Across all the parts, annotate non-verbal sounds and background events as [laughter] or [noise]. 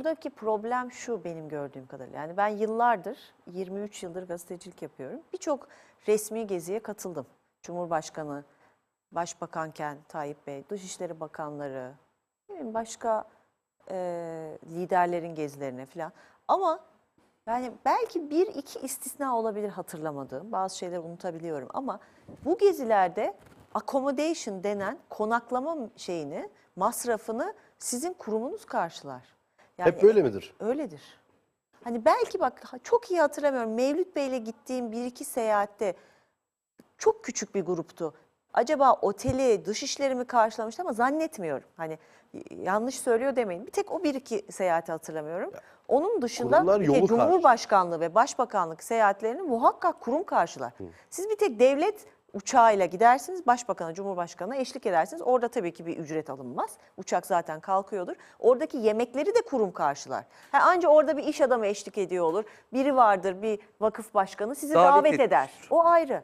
buradaki problem şu benim gördüğüm kadarıyla. Yani ben yıllardır, 23 yıldır gazetecilik yapıyorum. Birçok resmi geziye katıldım. Cumhurbaşkanı, Başbakanken Tayyip Bey, Dışişleri Bakanları, başka e, liderlerin gezilerine falan. Ama yani belki bir iki istisna olabilir hatırlamadığım. Bazı şeyleri unutabiliyorum ama bu gezilerde accommodation denen konaklama şeyini, masrafını sizin kurumunuz karşılar. Yani Hep böyle midir? Öyledir. Hani belki bak çok iyi hatırlamıyorum. Mevlüt Bey'le gittiğim bir iki seyahatte çok küçük bir gruptu. Acaba oteli, dış işleri mi karşılamıştı ama zannetmiyorum. Hani yanlış söylüyor demeyin. Bir tek o bir iki seyahati hatırlamıyorum. Onun dışında bir tek yolu karşı- Cumhurbaşkanlığı ve Başbakanlık seyahatlerini muhakkak kurum karşılar. Siz bir tek devlet uçağıyla gidersiniz, başbakana, cumhurbaşkanına eşlik edersiniz. Orada tabii ki bir ücret alınmaz. Uçak zaten kalkıyordur. Oradaki yemekleri de kurum karşılar. Ha, anca orada bir iş adamı eşlik ediyor olur. Biri vardır, bir vakıf başkanı sizi Davet davet, eder. O ayrı.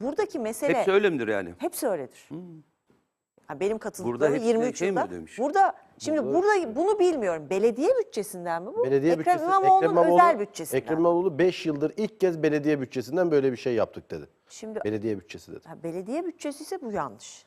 Buradaki mesele... Hepsi öyle midir yani? Hepsi öyledir. Ha, benim katıldıklarım Burada hepsi 23 şey yılda. Burada şimdi burada bunu bilmiyorum. Belediye bütçesinden mi bu? Belediye Ekrem bütçesi. İmamoğlu'nun özel bütçesinden. Ekrem İmamoğlu 5 yıldır ilk kez belediye bütçesinden böyle bir şey yaptık dedi. Şimdi Belediye bütçesi dedi. ha, belediye bütçesi ise bu yanlış.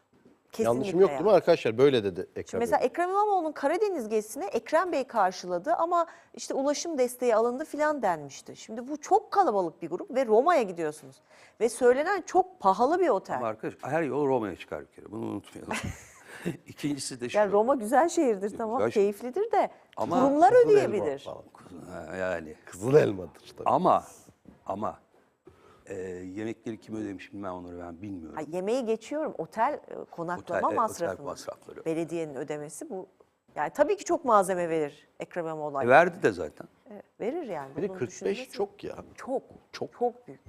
Kesinlikle Yanlışım yok değil mi arkadaşlar? Böyle dedi Ekrem Şimdi mesela Bey. Ekrem İmamoğlu'nun Karadeniz gezisini Ekrem Bey karşıladı ama işte ulaşım desteği alındı filan denmişti. Şimdi bu çok kalabalık bir grup ve Roma'ya gidiyorsunuz. Ve söylenen çok pahalı bir otel. Ama arkadaş her yol Roma'ya çıkar bir kere. Bunu unutmayalım. [laughs] [laughs] İkincisi de şu. Yani Roma güzel şehirdir tamam Güzel keyiflidir de Ama kurumlar Kızıl elma ödeyebilir. Ha, Yani Kızıl elmadır tabii. ama ama e, yemekleri kim ödemiş bilmem onları ben bilmiyorum. Ha, yemeği geçiyorum. Otel e, konaklama Otel- e, otel masrafları. Belediyenin ödemesi bu. Yani tabii ki çok malzeme verir Ekrem İmamoğlu. E, verdi de zaten. Evet, verir yani. Bir de Bunun 45 düşünülmesi- çok ya. Çok. Çok. Çok büyük.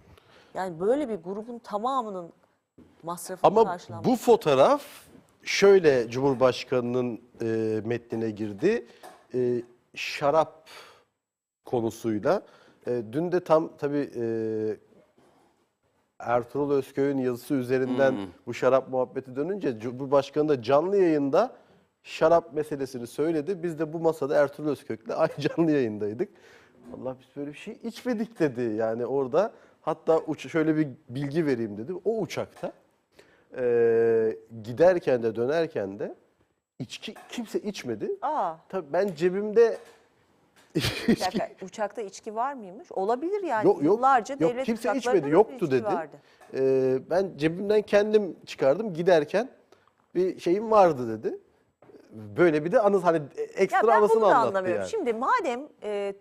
Yani böyle bir grubun tamamının masrafını Ama bu fotoğraf şöyle Cumhurbaşkanı'nın e, metnine girdi. E, şarap konusuyla. E, dün de tam tabii e, Ertuğrul Özköy'ün yazısı üzerinden bu şarap muhabbeti dönünce Cumhurbaşkanı da canlı yayında şarap meselesini söyledi. Biz de bu masada Ertuğrul Özkök'le [laughs] aynı canlı yayındaydık. Allah biz böyle bir şey içmedik dedi yani orada. Hatta uç, şöyle bir bilgi vereyim dedi. O uçakta e, giderken de dönerken de içki kimse içmedi. Aa, Tabii ben cebimde [laughs] bir dakika, uçakta içki var mıymış? Olabilir yani. Yok, yok, Yıllarca yok, devlet kimse uçaklarında içmedi, da yoktu içki dedi. vardı. Ee, ben cebimden kendim çıkardım giderken bir şeyim vardı dedi. Böyle bir de anı hani Ya ekstra ben anısını bunu da anlattı anlamıyorum. yani. Şimdi madem e,